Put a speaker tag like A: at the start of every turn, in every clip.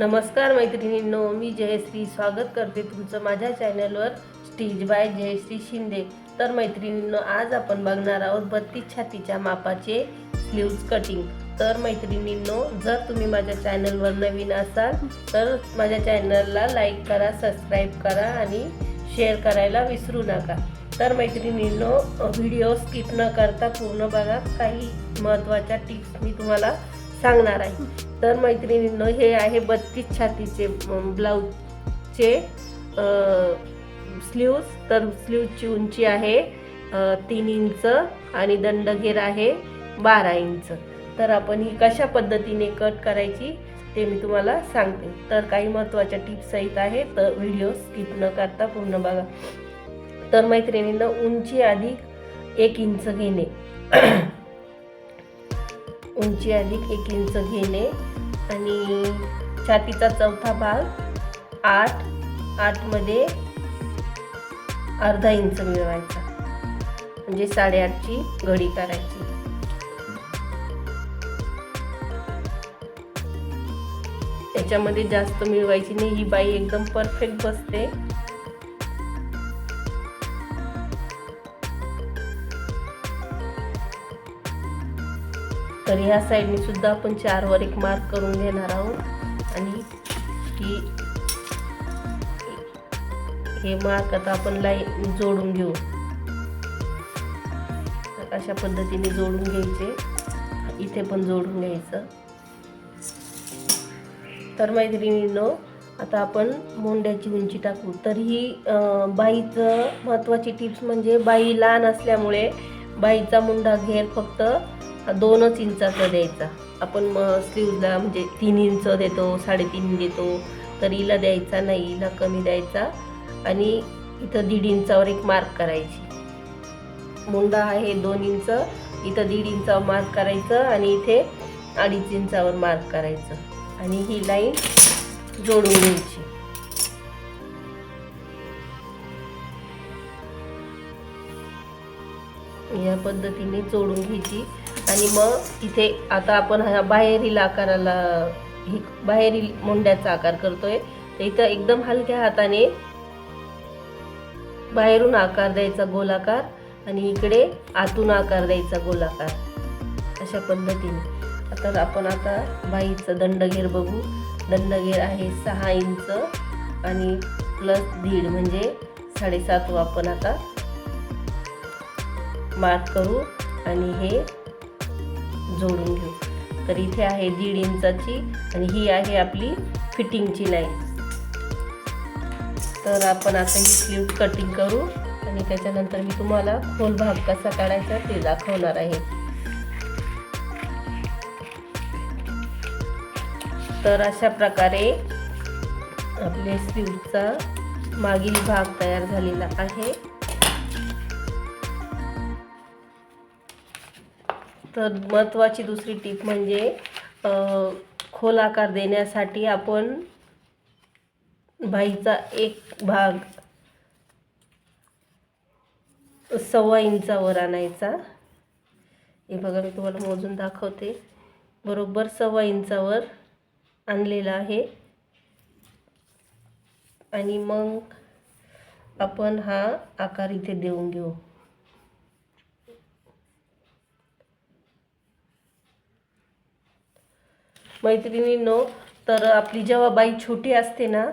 A: नमस्कार मैत्रिणींनो मी जयश्री स्वागत करते तुमचं माझ्या चॅनलवर स्टीज बाय जयश्री शिंदे. तर मैत्रिणींनो आज आपण बघणार आहोत बत्तीस छातीच्या मापाचे स्लीव्ज कटिंग तर मैत्रिणींनो जर तुम्ही माझ्या चॅनलवर नवीन असाल तर माझ्या चॅनलला लाईक करा सबस्क्राईब करा आणि शेअर करायला विसरू नका. तर मैत्रिणींनो व्हिडिओ स्किप न करता पूर्ण बघा. काही महत्त्वाच्या टिप्स मी तुम्हाला सांगणार आहे. तर मैत्रिणींनो हे आहे बत्तीस छातीचे ब्लाऊजचे स्लीव्ज तर स्लीव्जची उंची आहे तीन इंच आणि दंडघेर आहे बारा इंच. तर आपण ही कशा पद्धतीने कट करायची ते मी तुम्हाला सांगते. तर काही महत्त्वाच्या टिप्स सहित आहे तर व्हिडिओ स्किप न करता पूर्ण बघा. तर मैत्रिणींना उंची अधिक एक इंच घेणे. उंची अधिक एक इंच घेणे. आणि छातीचा चौथा भाग आठ आठमध्ये अर्धा इंच मिळवायचा. म्हणजे साडेआठची घडी करायची. त्याच्यामध्ये जास्त मिळवायची नाही. ही बाई एकदम परफेक्ट बसते. तर ह्या साईडने सुद्धा आपण चारवर एक मार्क करून घेणार आहोत. आणि ही हे मार्क आता आपण लाईन जोडून घेऊ. तर अशा पद्धतीने जोडून घ्यायचे. इथे पण जोडून घ्यायचं. तर मैत्रिणींनो आता आपण मोंड्याची उंची टाकू. तर ही बाईचं महत्त्वाची टिप्स म्हणजे बाई लहान असल्यामुळे बाईचा मुंडा घेर फक्त दोनच इंचाचा द्यायचा. आपण मग स्लीवला म्हणजे तीन इंच देतो साडेतीन देतो तर हिला द्यायचा नाही हिला कमी द्यायचा. आणि इथं दीड इंचावर एक मार्क करायची. मुंडा आहे दोन इंच इथं दीड इंचावर मार्क करायचं आणि इथे अडीच इंचावर मार्क करायचं. आणि ही लाईन जोडून घ्यायची. या पद्धतीने जोडून घ्यायची. आणि मग इथे आता आपण हा बाहेरील आकाराला ही बाहेरील मुंड्याचा आकार करतोय. तर इथं एकदम हलक्या हाताने बाहेरून आकार द्यायचा गोलाकार आणि इकडे आतून आकार द्यायचा गोलाकार. अशा पद्धतीने. तर आपण आता बाईचं दंडगेर बघू. दंडगेर आहे सहा इंच आणि प्लस दीड म्हणजे साडेसात आपण आता मार्क करू. आणि हे जोडून घेऊ. तर इथे आहे दीड इंचाची आणि ही आहे आपली फिटिंगची लाईन. तर आपण आता ही स्लीव कटिंग करू आणि त्याच्यानंतर मी तुम्हाला खोल भाग कसा काढायचा ते दाखवणार आहे. तर अशा प्रकारे आपले स्लीवचा मागील भाग तयार झालेला आहे. तर महत्त्वाची दुसरी टीप म्हणजे खोल आकार देण्यासाठी आपण बाईचा एक भाग सव्वा इंचावर आणायचा. हे बघा मी तुम्हाला मोजून दाखवते. बरोबर सव्वा इंचावर आणलेला आहे. आणि मग आपण हा आकार इथे देऊन घेऊ. मैत्रिणींनो तर आपली जेव्हा बाई छोटी असते ना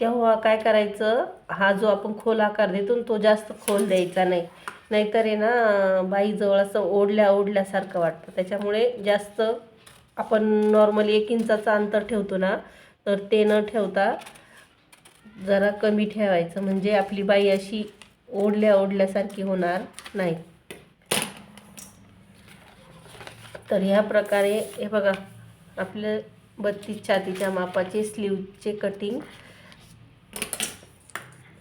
A: तेव्हा काय करायचं? हा जो आपण खोल आकार देतो तो जास्त खोल द्यायचा नाही. नाहीतर आहे ना बाईजवळ असं ओढल्या ओढल्यासारखं वाटतं. त्याच्यामुळे जास्त आपण नॉर्मली एक इंचाचं अंतर ठेवतो ना तर ते न ठेवता जरा कमी ठेवायचं. म्हणजे आपली बाई अशी ओढल्या ओढल्यासारखी होणार नाही. तर ह्या प्रकारे हे बघा आपलं बत्तीस छातीच्या मापाचे स्लीवचे कटिंग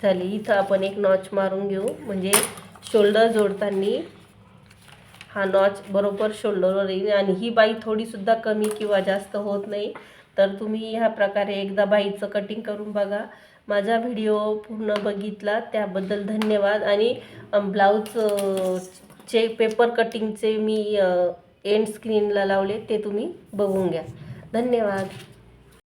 A: झाली. इथं आपण एक नॉच मारून घेऊ. म्हणजे शोल्डर जोडताना हा नॉच बरोबर शोल्डरवर येईल. आणि ही बाई थोडीसुद्धा कमी किंवा जास्त होत नाही. तर तुम्ही ह्या प्रकारे एकदा बाईचं कटिंग करून बघा. माझा व्हिडिओ पूर्ण बघितला. त्याबद्दल धन्यवाद. आणि ब्लाऊज चे पेपर कटिंगचे मी एंड स्क्रीनला लावले ते तुम्ही बघून घ्या. धन्यवाद.